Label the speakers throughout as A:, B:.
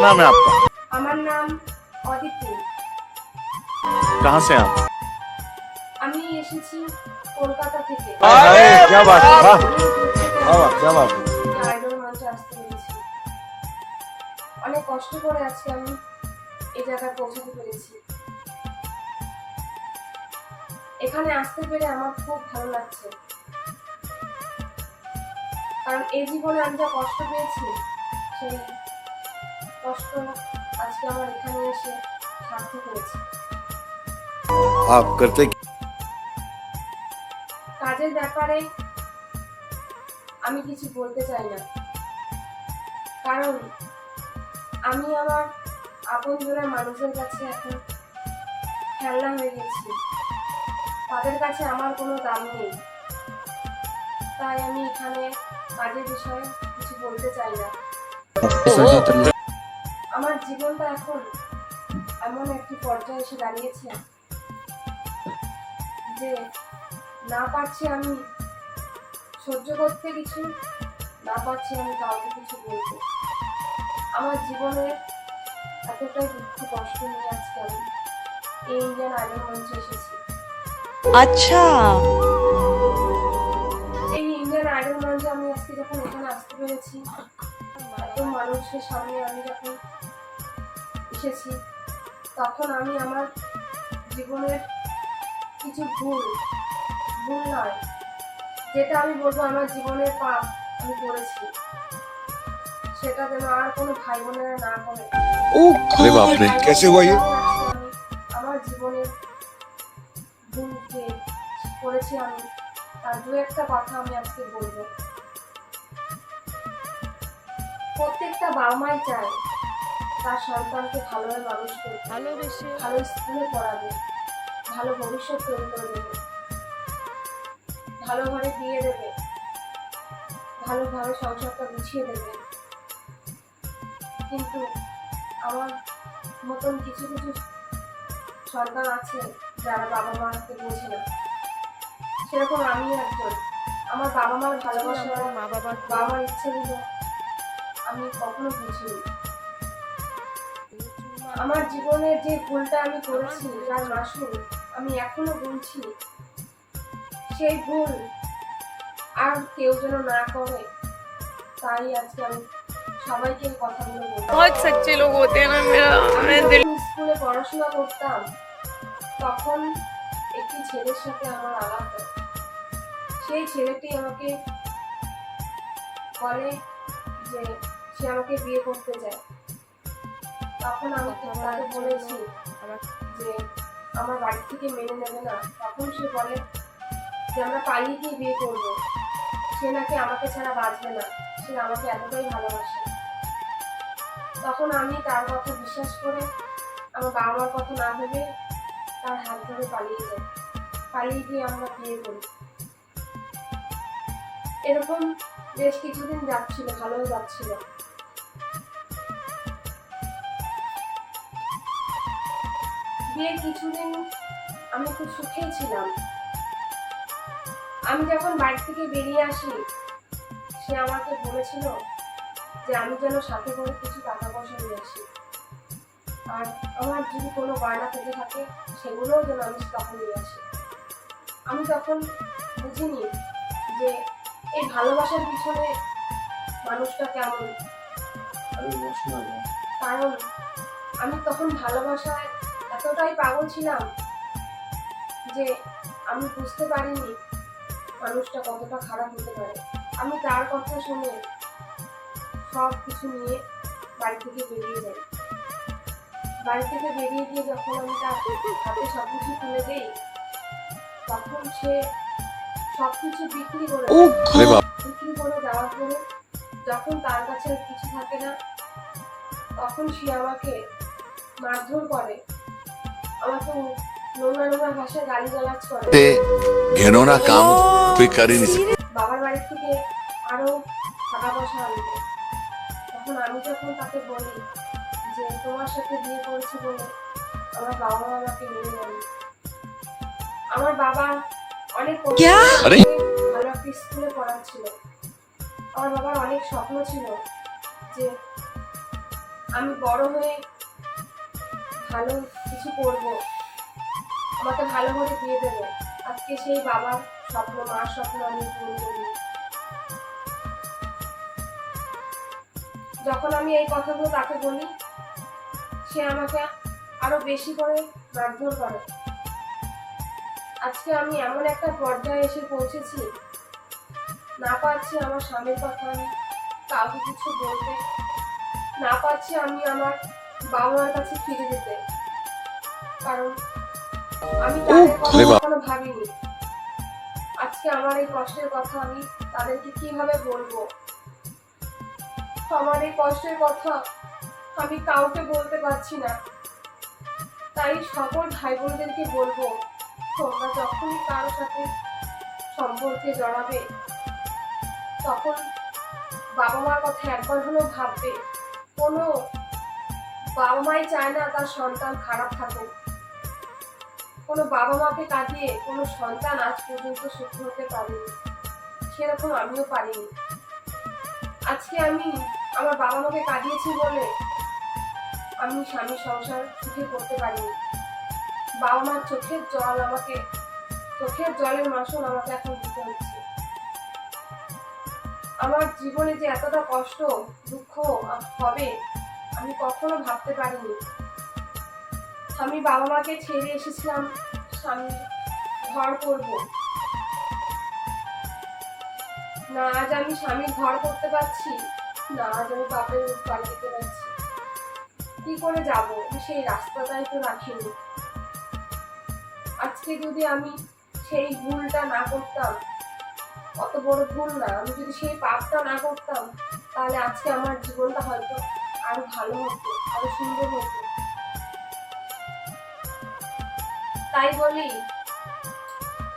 A: नाम है आपका
B: আমার নাম অদিতি
A: कहाँ से हैं आप
B: আমি এসেছি কলকাতা থেকে
A: अरे क्या बात है वाह
B: আমি দূর থেকে
A: क्या बात क्या बात है
B: আইডল মঞ্চে আসতে পেরেছি অনেক কষ্ট করে আজকে আমি এই জায়গায় পৌঁছাতে পেরেছি এখানে আসতে পেরে আমার খুব ভালো লাগছে কারণ এই জীবনে আমি যা কষ্ট পেয়েছি সেই আজকে আমার এখানে এসে কাজের ব্যাপারে আমি কিছু বলতে চাই না। কারণ আমি আমার আপন জোড়া মানুষের কাছে এখন খেলনা হয়ে গেছি। তাদের কাছে আমার কোনো দাম নেই। তাই আমি এখানে কাজের বিষয়ে কিছু বলতে চাই না। oh, আমার জীবনটা এখন এমন একটি পর্যায়ে এসে দাঁড়িয়েছে যে না পারছি আমি সহ্য করতে কিছু না পারছি আমি কাউকে কিছু বলতে। আমার জীবনে এতটাই দুঃখ কষ্ট নিয়ে আজকে আমি এই ইন্ডিয়ান আর্মি মঞ্চে এসেছি।
C: আচ্ছা।
B: এই ইন্ডিয়ান আইডল মঞ্চে আমি আজকে যখন এখানে আসতে পেরেছি এত মানুষের সামনে আমি যখন এসেছি তখন আমি আমার জীবনের কিছু ভুল ভুল নয় যেটা আমি বলব আমার জীবনের পাপ আমি করেছি। সেটা যেন আর কোনো ভাই বোনেরা না করে। আমার জীবনের ভুল যে করেছি আমি তার দু একটা কথা আমি আজকে বলব। প্রত্যেকটা বাবা মাই চায় তার সন্তানকে ভালোভাবে মানুষ করতে
C: ভালোবেসে
B: ভালো স্কুলে পড়াবে। ভালো ভবিষ্যৎ তৈরি করে দেবে। ভালো ঘরে বিয়ে দেবে। ভালোভাবে সংসারটা গুছিয়ে দেবে। কিন্তু আমার মতন কিছু কিছু সন্তান আছে যারা বাবা মাকে বোঝে না। সেরকম আমি একজন। আমার বাবা মার ভালোবাসা
C: আমার মা বাবার
B: বাবা মার ইচ্ছেগুলো আমি কখনো বুঝিনি। আমার জীবনের যে ভুলটা আমি করেছি তার মাসুল আমি এখনও বলছি সেই ভুল আর কেউ যেন না করে তাই আজকে আমি সবাইকে কথাগুলো বহুত স্কুলে পড়াশোনা করতাম তখন একটি ছেলের সাথে আমার আলাপ হয়। সেই ছেলেটি আমাকে বলে যে সে আমাকে বিয়ে করতে চায় তখন আমি তাকে বলেছি যে আমার বাড়ি থেকে মেনে নেবে না। তখন সে বলে যে আমরা পালিয়ে গিয়ে বিয়ে করব। সে নাকি আমাকে ছাড়া বাঁচবে না। সে আমাকে এতটাই ভালোবাসে। তখন আমি তার কথা বিশ্বাস করে আমার বাবা মার কথা না ভেবে তার হাত ধরে পালিয়ে যাই। পালিয়ে গিয়ে আমরা বিয়ে করি। এরকম বেশ কিছুদিন যাচ্ছিল ভালোই যাচ্ছিল। বিয়ের কিছুদিন আমি খুব সুখেই ছিলাম। আমি যখন বাড়ি থেকে বেরিয়ে আসি সে আমাকে বলেছিল যে আমি যেন সাথে করে কিছু টাকা পয়সা নিয়ে আসি। আর আমার যদি কোনো গয়না থেকে থাকে সেগুলোও যেন আমি তখন নিয়ে আসি। আমি তখন বুঝিনি যে এই ভালোবাসার পিছনে মানুষটা কেমন। কারণ আমি তখন ভালোবাসায় এতটাই পাগল ছিলাম যে আমি বুঝতে পারিনি মানুষটা কতটা খারাপ হতে পারে। আমি তার কথা শুনে সব কিছু নিয়ে বাড়ি থেকে বেরিয়ে যাই। বাড়ি থেকে বেরিয়ে গিয়ে যখন আমি তার হাতে সব কিছু তুলে দেই তখন সে সব কিছু বিক্রি করে বিক্রি করে দেওয়ার পরে যখন তার কাছে কিছু থাকে না তখন সে আমাকে মারধর করে। আমাকে নোংরা নোংরা ভাষায় গালি গালাজ করে
D: কাম তুই করিনি
B: বাবার বাড়ির থেকে আরও টাকা পয়সা আনবে তখন আমি যখন তাকে বলি যে তোমার সাথে বিয়ে করেছি বলে আমার বাবা মা আমাকে মেনে নেন আমার বাবা অনেক ভালো একটা স্কুলে পড়াচ্ছিল। আমার বাবার অনেক স্বপ্ন ছিল যে আমি বড় হয়ে ভালো কিছু করব। আমাকে ভালো করে দিয়ে দেবে। আজকে সেই বাবার স্বপ্ন, মার স্বপ্ন আমি পূরণ করি। যখন আমি এই কথাগুলো তাকে বলি, সে আমাকে আরও বেশি করে মারধর করে। আজকে আমি এমন একটা পর্যায়ে এসে পৌঁছেছি, না পারছি আমার স্বামীর কথা আমি কাউকে কিছু বলতে, না পারছি আমি আমার বাবা মার কাছে ফিরে যেতে। কারণ আমি তাদের কথা কখনো ভাবিনি। আজকে আমার এই কষ্টের কথা আমি তাদেরকে কীভাবে বলব? আমার এই কষ্টের কথা আমি কাউকে বলতে পারছি না। তাই সকল ভাই বোনদেরকে বলব তোমরা যখনই কারোর সাথে সম্পর্কে জড়াবে তখন বাবা মার কথা একবার হলেও ভাববে। কোনো বাবা মাই চায় না তার সন্তান খারাপ থাকুক। কোনো বাবা মাকে কাটিয়ে কোনো সন্তান আজ পর্যন্ত সুখী হতে পারেনি। সেরকম আমিও পারিনি। আজকে আমি আমার বাবা মাকে কাটিয়েছি বলে আমি স্বামী সংসার সুখে করতে পারিনি। বাবা মার চোখের জল আমাকে, চোখের জলের মাসুল আমাকে এখন দিতে হচ্ছে। আমার জীবনে যে এতটা কষ্ট, দুঃখ হবে আমি কখনো ভাবতে পারিনি। আমি বাবা মাকে ছেড়ে এসেছিলাম, স্বামী, ঘর করব। না, আজ আমি স্বামী ঘর করতে পারছি। না, আজ আমি বাপের বাড়ি যেতে পারছি। কি করে যাব? সেই রাস্তাটাই তো রাখিনি। আজকে যদি আমি সেই ভুলটা না করতাম, অত বড় ভুল না, আমি যদি সেই পাপটা না করতাম, তাহলে আজকে আমার জীবনটা হয়তো আরও ভালো হতো, আরও সুন্দর হতো। তাই বলি,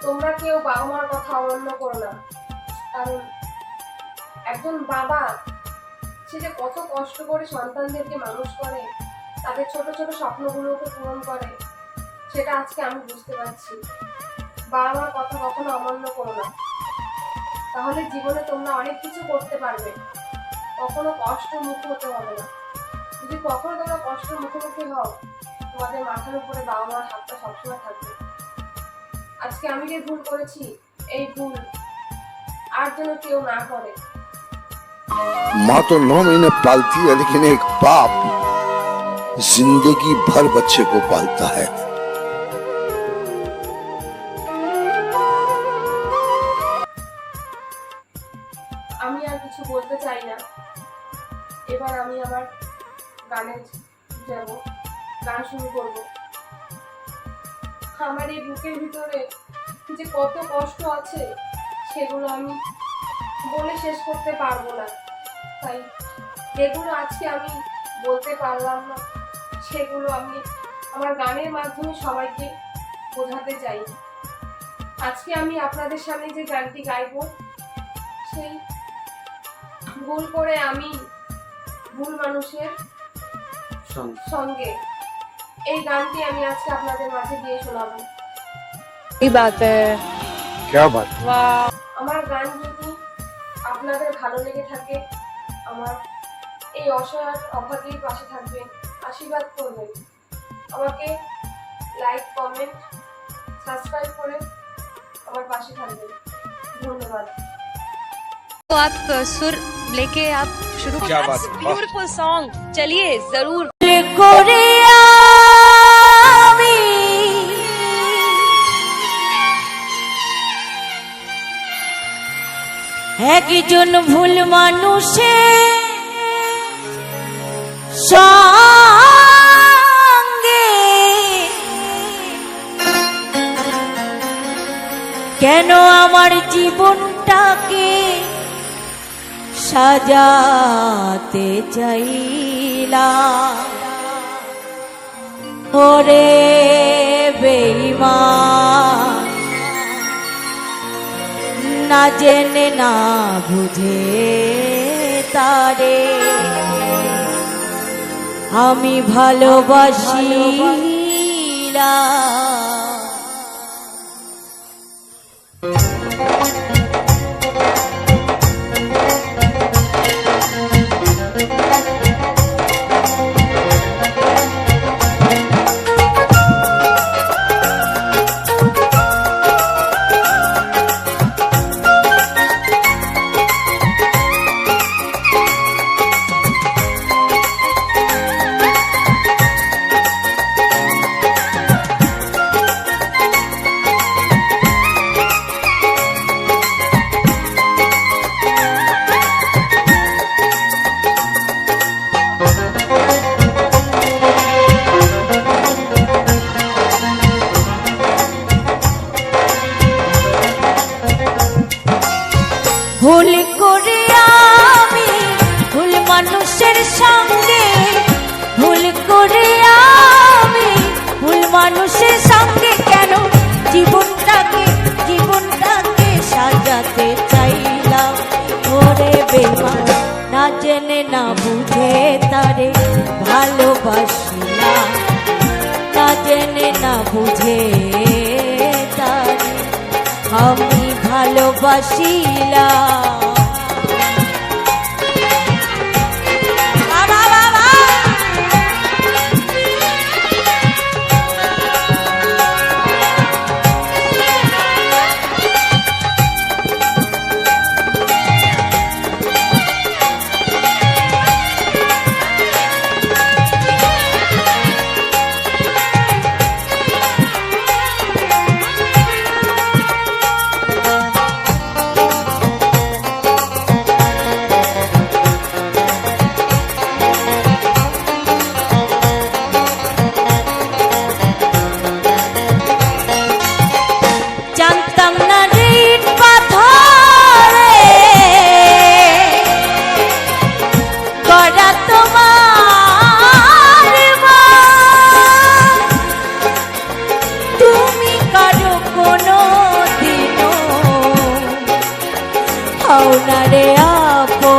B: তোমরা কেউ বাবা মার কথা অমান্য করো না। কারণ একজন বাবা, সে যে কত কষ্ট করে সন্তানদেরকে মানুষ করে, তাদের ছোট ছোট স্বপ্নগুলোকে পূরণ করে, সেটা আজকে আমি বুঝতে পারছি। বাবা মার কথা কখনো অমান্য করো না। তাহলে জীবনে তোমরা অনেক কিছু করতে পারবে। কখনো কষ্ট মুখ হতে হবে না। যদি কখনো তোমরা কষ্ট মুখোমুখি হও তোমাদের মাথার উপরে বাবা মার হাতটা সবসময় থাকবে আজকে আমি যে ভুল করেছি এই ভুল আর যেন কেউ না করে
E: माँ तो नौ महीने पालती है लेकिन एक बाप जिंदगी भर बच्चे को पालता है
B: পারলাম না সেগুলো আমি আমার গানের মাধ্যমে সবাইকে বোঝাতে চাই আজকে আমি আপনাদের সামনে যে গানটি গাইবো সেই ভুল করে আমি ভুল মানুষের সঙ্গে এই গানটি আমি আজকে আপনাদের মাঝে দিয়ে শোনাবো
C: सही बात है
A: क्या बात
C: वाह
B: আমার গান যদি আপনাদের ভালো লেগে থাকে আমার এই অসহায় অভাগীর পাশে থাকবেন আশীর্বাদ করবেন আমাকে লাইক কমেন্ট সাবস্ক্রাইব করে আমার পাশে থাকবেন ধন্যবাদ
F: तो आप सुर लेके आप शुरू
A: क्या बात है?
F: ब्यूटीफुल सॉन्ग चलिए जरूर
G: করে আমি একজন ভুল মানুষে সঙ্গে কেন আমার জীবনটাকে সাজাতে চাইলা? ওরে বেইমা না জেনে না বুঝে তারে আমি ভালোবাসি লা আমি ভালোবাসিলা pau na de apo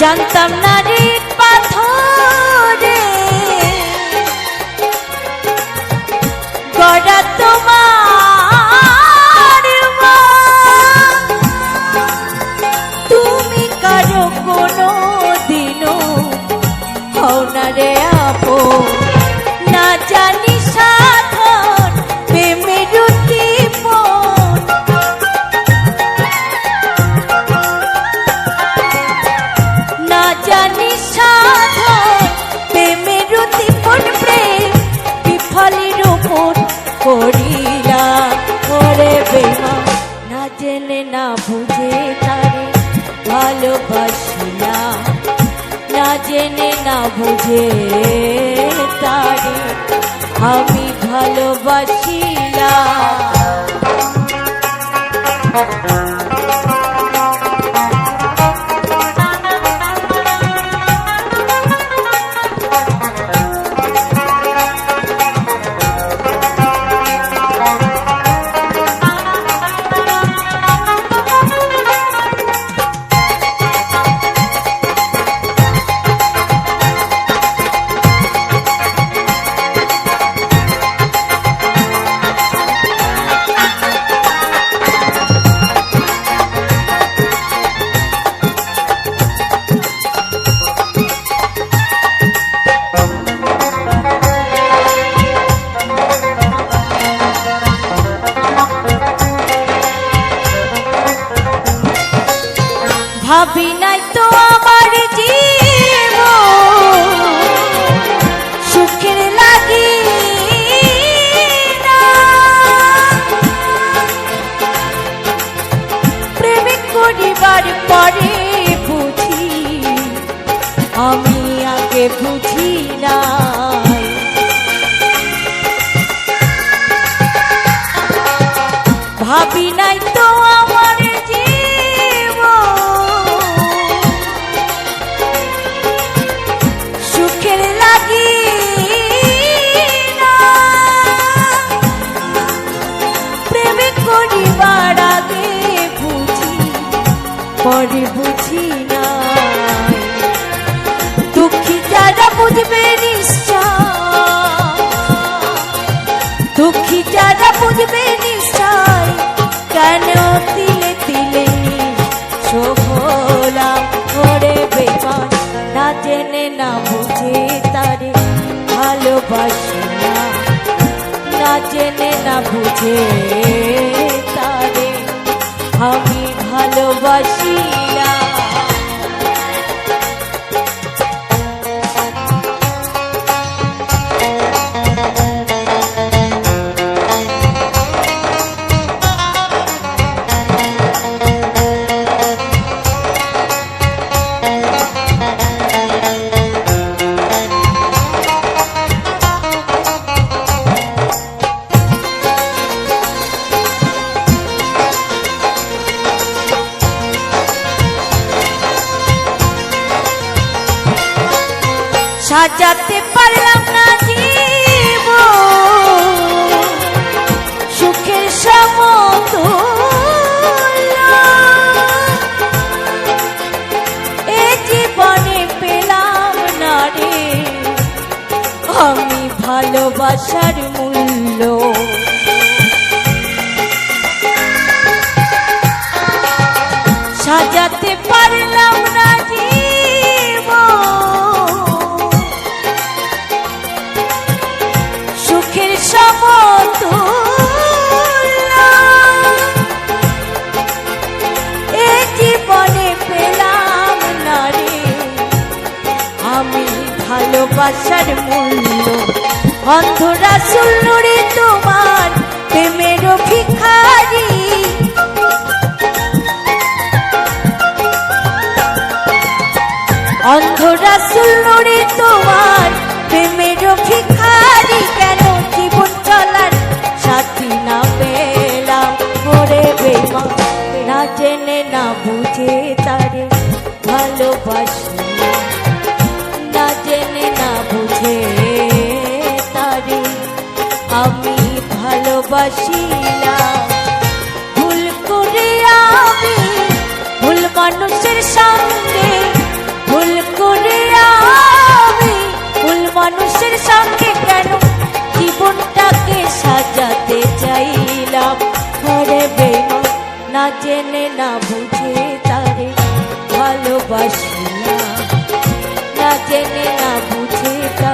G: জানতাম না রে মন করিলা। করে বেমা না জেনে না বুঝে তারে ভালোবাসিলা। না জেনে না বুঝে তারে আমি ভালোবাসিলা। বুঝবে দুঃখী যারা বুঝবে নিশ্চয়, কেন তিলে তিলে শোভলাম করে বেমান না জেনে, না বুঝে তারে ভালোবাসি না। না জেনে, না বুঝে তারে আমি ভালোবাসি ভালোবাসার মূল্য। অন্ধরা শুনল তোমার প্রেমের ভিখারি অন্ধরা শুনল তোমার প্রেমের ভিখারি কেন জীবন চলার সাথী না পেলাম? করে বেমা না জেনে, না বুঝে তারে ভালোবাসি। না। জেনে, না বুঝে আমি ভালোবাসি না ভুল করে আমি ভুল মানুষের সঙ্গে, ভুল করে আমি ভুল মানুষের সঙ্গে কেন জীবনটাকে সাজাতে চাইলাম? ঘরে বেমা না জেনে, না বুঝে তারে ভালোবাসি না জেনে, না বুঝে তারে